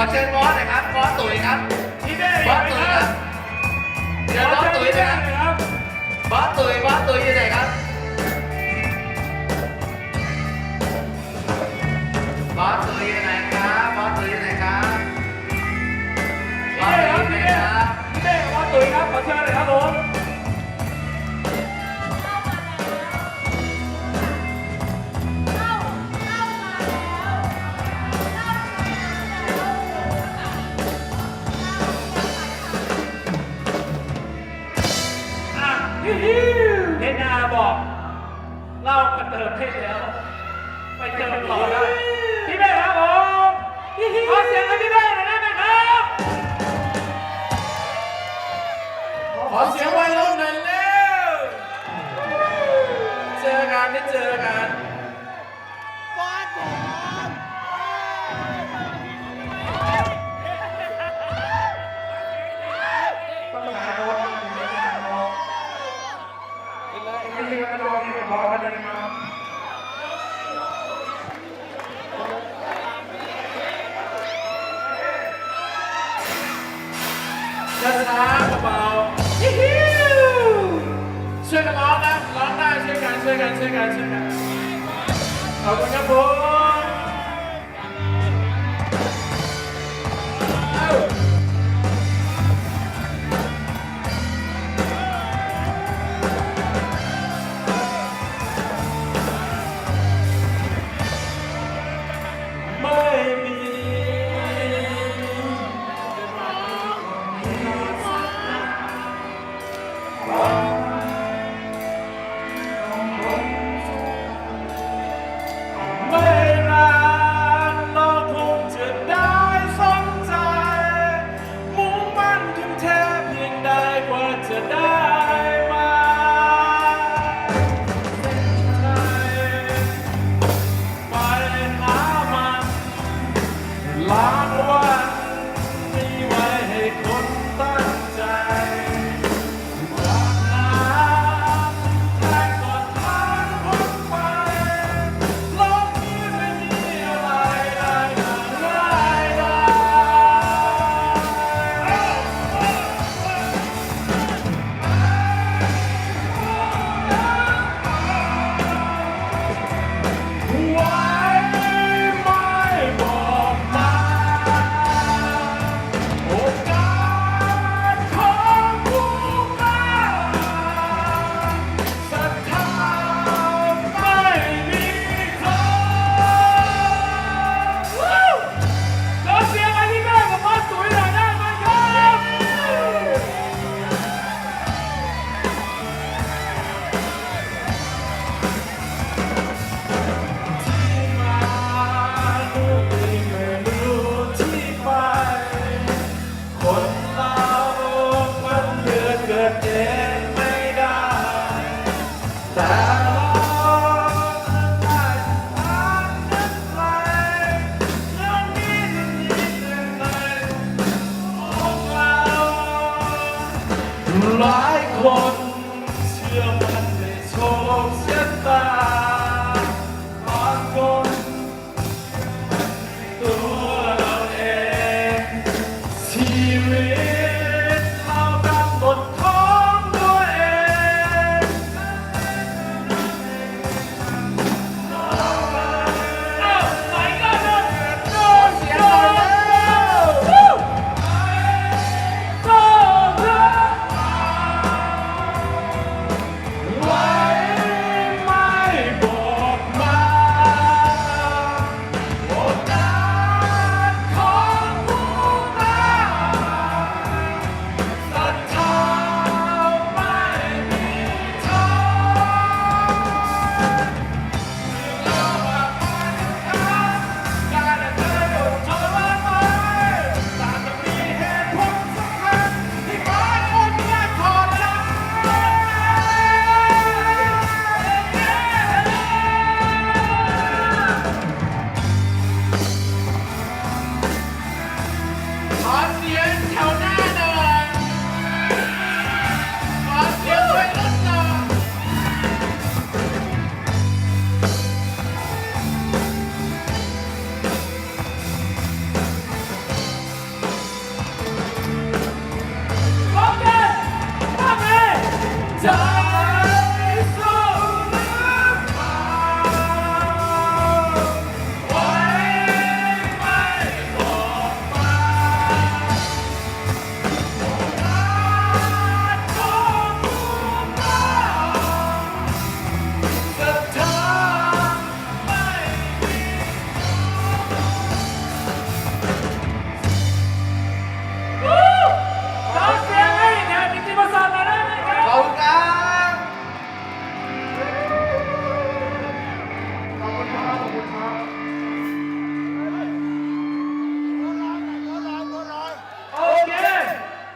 อเชิญบอสหน่อยครับบอสตุ๋ยครับพี่เบ้บอสตุ๋ยครับเชิญบอสตุ๋ยนะครับครับบอสตุ๋ยบอสตุ๋ยอยู่ไหน เติมให้แล้ว ไปเติมต่อได้พี่แม่ครับผมขอเสียงให้พี่แม่หน่อยได้ไหมครับ ขอเสียงวัยรุ่นหน่อยแล้ว เจอกันได้เจอกัน ช้าๆเบาๆฮิฮิวช่วยกันร้องนะร้องได้ช่วยกันช่วยกันช่วยกันช่วยกันขอบคุณครับผม ข